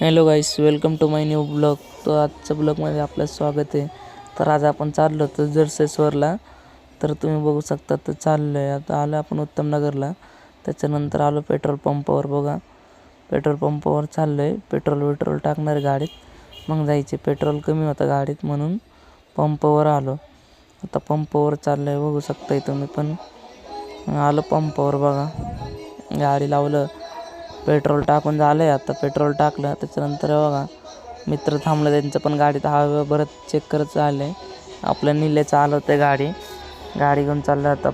Hello guys welcome to my new blog तर आजच्या ब्लॉगमध्ये आपलं स्वागत आहे. तर आज आपण चाललो होतो जर्सेश्वरला. तर तुम्ही बघू शकता तर चाललो आहे आता आलो आपण उत्तमनगरला. त्याच्यानंतर आलो पेट्रोल पंपावर बघा. पेट्रोल पंपावर चाललो आहे पेट्रोल वेट्रोल टाकणार गाडीत. मग जायचे. पेट्रोल कमी होतं गाडीत म्हणून पंपावर आलो. आता पंपावर चाललो आहे बघू शकता तुम्ही पण. आलो पंपावर बघा. गाडी लावलं. पेट्रोल टाकून झालं आहे आता. पेट्रोल टाकलं त्याच्यानंतर बघा मित्र थांबलं त्यांचं पण गाडीत हवा बरंच चेक करत आलं आहे आपलं निले आलं होतं गाडी. गाडी घेऊन चाललं आता.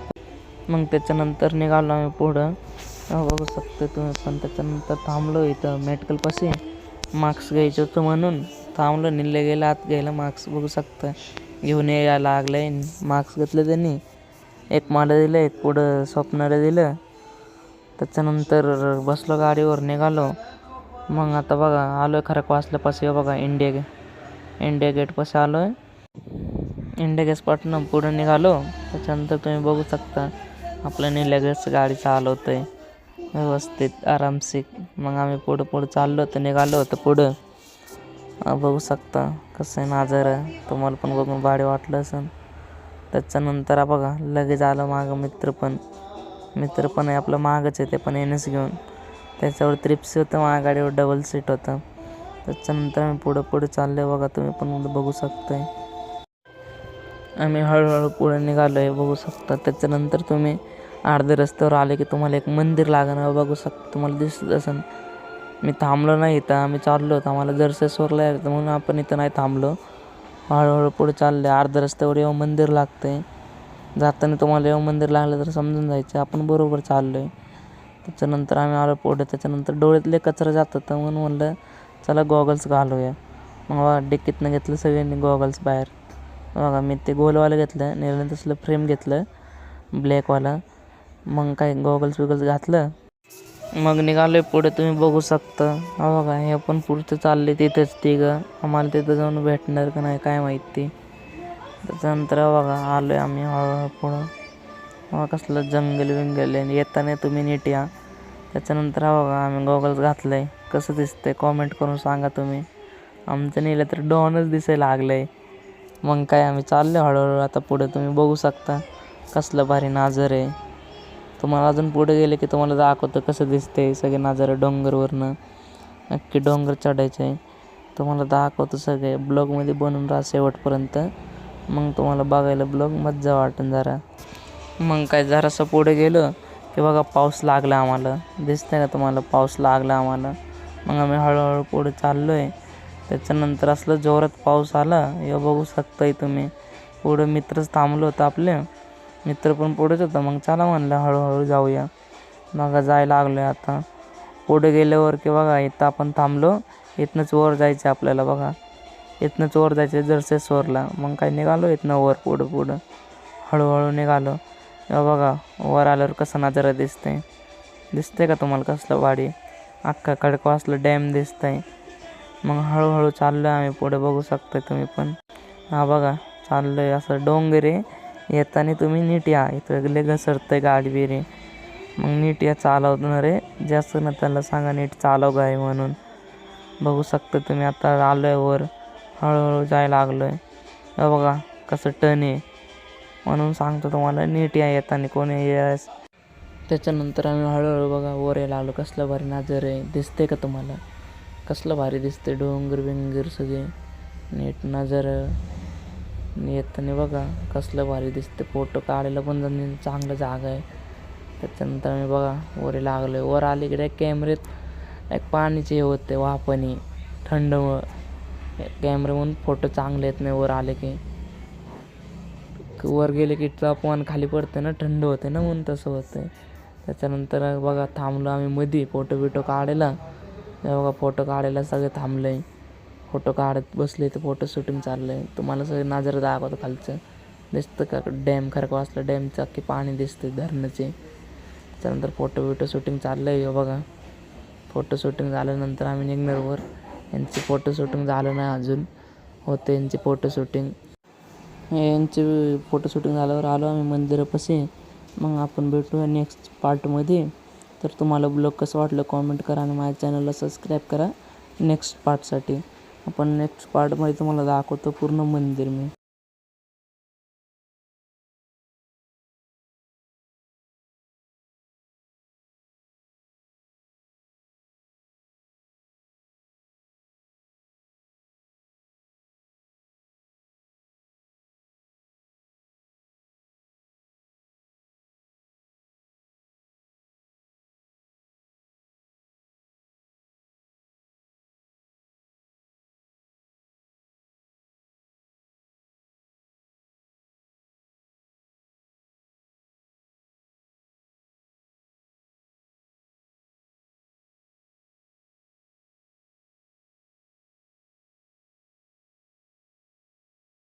मग त्याच्यानंतर निघालो आम्ही पुढं. बघू शकतो तुम्ही पण. त्याच्यानंतर थांबलो इथं मेडिकलपाशी मास्क घ्यायचं होतं म्हणून थांबलो. निल्ले गेलं आत गेलं मास्क बघू शकता. घेऊन यायला लागलं आहे मास्क घेतलं त्यांनी. एक मला दिलं एक पुढं स्वप्नाला दिलं. त्याच्यानंतर बसलो गाडीवर निघालो. मग आता बघा आलो आहे खरं वाचल्यापाशी बघा इंडिया गे इंडिया गेटपाशी आलो आहे इंडिया गेटपाटनं पुढं निघालो. त्याच्यानंतर तुम्ही बघू शकता आपलं निलगेच गाडी चालवतं आहे व्यवस्थित आरामशीर. मग आम्ही पुढं पुढं चाललो तर निघालो तर पुढं. बघू शकता कसं आहे नाजर. तुम्हाला पण बघून भाडे वाटलं असेल. त्याच्यानंतर बघा लगेच आलं मागं मित्र पण. मित्र पण आहे आपलं महागच आहे ते पण एनएस घेऊन. त्याच्यावर त्रिप्स होतं महागाडीवर डबल सीट होतं. त्याच्यानंतर आम्ही पुढं पुढे चाललो बघा तुम्ही पण बघू शकताय. आम्ही हळूहळू पुढे निघालो आहे बघू शकता. त्याच्यानंतर तुम्ही अर्ध्या रस्त्यावर आले की तुम्हाला एक मंदिर लागणार बघू शकता. तुम्हाला दिसत असेल. मी थांबलो नाही इथं आम्ही चाललो होतो. आम्हाला जरसेश्वरला यायचं म्हणून आपण इथं नाही थांबलो. हळूहळू पुढे चालले अर्ध्या रस्त्यावर येऊन मंदिर लागतं आहे जाताना तुम्हाला येऊ मंदिर लागलं तर समजून जायचं. आपण बरोबर चाललो आहे त्याच्यानंतर आम्ही आलो पुढे. त्याच्यानंतर डोळ्यातले कचरा जातं तर म्हणून म्हणलं चला गॉगल्स घालूया. मग बघा डिक्कीतनं घेतलं सगळ्यांनी गॉगल्स बाहेर. बघा मी ते गोलवालं घेतलं निर्णय तसलं फ्रेम घेतलं ब्लॅकवाला मग काय गॉगल्स बिगल्स घातलं. मग निघालोय पुढे. तुम्ही बघू शकता. हा बघा हे पण पुढचं चालले तिथेच तिघं. आम्हाला तिथं जाऊन भेटणार का नाही काय माहिती. त्याच्यानंतर बघा आलो आहे आम्ही हळूहळू पुढं. बघा कसलं जंगल विंगल येताना तुम्ही नीट या. त्याच्यानंतर बघा आम्ही गॉगल्स घातलं आहे कसं दिसतंय कॉमेंट करून सांगा तुम्ही. आमचं नेलं तर डॉनच दिसायला लागलं आहे मग काय आम्ही चाललो हळूहळू. आता पुढे तुम्ही बघू शकता कसलं भारी नाजर आहे. तुम्हाला अजून पुढे गेले की तुम्हाला दाखवतं कसं दिसते सगळे नाजर डोंगरवरनं. नक्की डोंगर चढायचं आहे तुम्हाला दाखवतं सगळे. ब्लॉगमध्ये बनून राहा शेवटपर्यंत. मग तुम्हाला बघायला ब्लॉग मज्जा वाटून जरा. मग काय जरासं पुढे गेलं की बघा पाऊस लागला आम्हाला. दिसतंय का तुम्हाला पाऊस लागला आम्हाला. मग आम्ही हळूहळू पुढे चाललो आहे त्याच्यानंतर असलं जोरात पाऊस आला हे बघू शकताय तुम्ही. पुढं मित्रच थांबलो होतं आपले. मित्र पण पुढेच होता. मग चला म्हणलं हळूहळू जाऊया. मग जायला लागलो आहे आता. पुढे गेल्यावर की बघा इथं आपण थांबलो. इथनंच वर जायचं आपल्याला बघा. इथनंच वर जायचं जर्सेश्वरला मग काय निघालो इथनं वर पुढं पुढं. हळूहळू निघालो. बघा वर आल्यावर कसं नजारा दिसतंय. दिसतंय का तुम्हाला कसलं वाडी? अख्खा खडकवासलं डॅम दिसतंय. मग हळूहळू चाललो आहे आम्ही. पुढे बघू शकता तुम्ही पण. हा बघा चाललो आहे असं डोंगर. आहे येताना तुम्ही नीट या. इथं लय घसरतंय गाडी बिरी. मग नीट या चालवणार रे जास्त ना त्याला सांगा नीट चालव गाय म्हणून. बघू शकता तुम्ही. आता आलो आहे वर. हळूहळू जायला लागलो आहे बघा कसं टन आहे. म्हणून सांगतो तुम्हाला नीट या येताना कोणी येस त्याच्यानंतर आम्ही हळूहळू बघा वर यायला लागलो. कसलं भारी नाजर आहे. दिसते का तुम्हाला? कसलं भारी दिसते डोंगर बिंगर सगळे. नीट नजर. येताना बघा कसलं भारी दिसते फोटो काढायला पण जण चांगलं जागा आहे. त्याच्यानंतर आम्ही बघा वर लागलो आहे वर आलीकडे कॅमेरेत एक पाणीचे हे होते वापणी थंड कॅमेरामधून फोटो चांगले येत नाही वर आले की. वर गेले की तापमान खाली पडते ना थंड होते ना म्हणून तसं होतं त्याच्यानंतर बघा थांबलो आम्ही मध्ये फोटो बिटो काढायला. बघा फोटो काढायला सगळे थांबले आहे फोटो काढत बसले तर फोटो शूटिंग चाललं आहे तुम्हाला सगळे नजर दाखवतं खालचं. दिसतं का? डॅम खरं वाचलं डॅमचं अख्खी पाणी दिसते धरणाचे. त्याच्यानंतर फोटो बिटो शूटिंग चाललं आहे बघा. फोटो शूटिंग झाल्यानंतर आम्ही निघणार वर. यांचे फोटो शूटिंग झालं नाही अजून. होते यांचे फोटो शूटिंग यांचे फोटो शूटिंग झाल्यावर आलो आम्ही मंदिरापाशी. मग आपण भेटूया नेक्स्ट पार्टमध्ये तर तुम्हाला ब्लॉग कसं वाटलं कॉमेंट करा आणि माझ्या चॅनलला सबस्क्राईब करा. नेक्स्ट पार्टसाठी आपण नेक्स्ट पार्टमध्ये तुम्हाला दाखवतो पूर्ण मंदिर मी.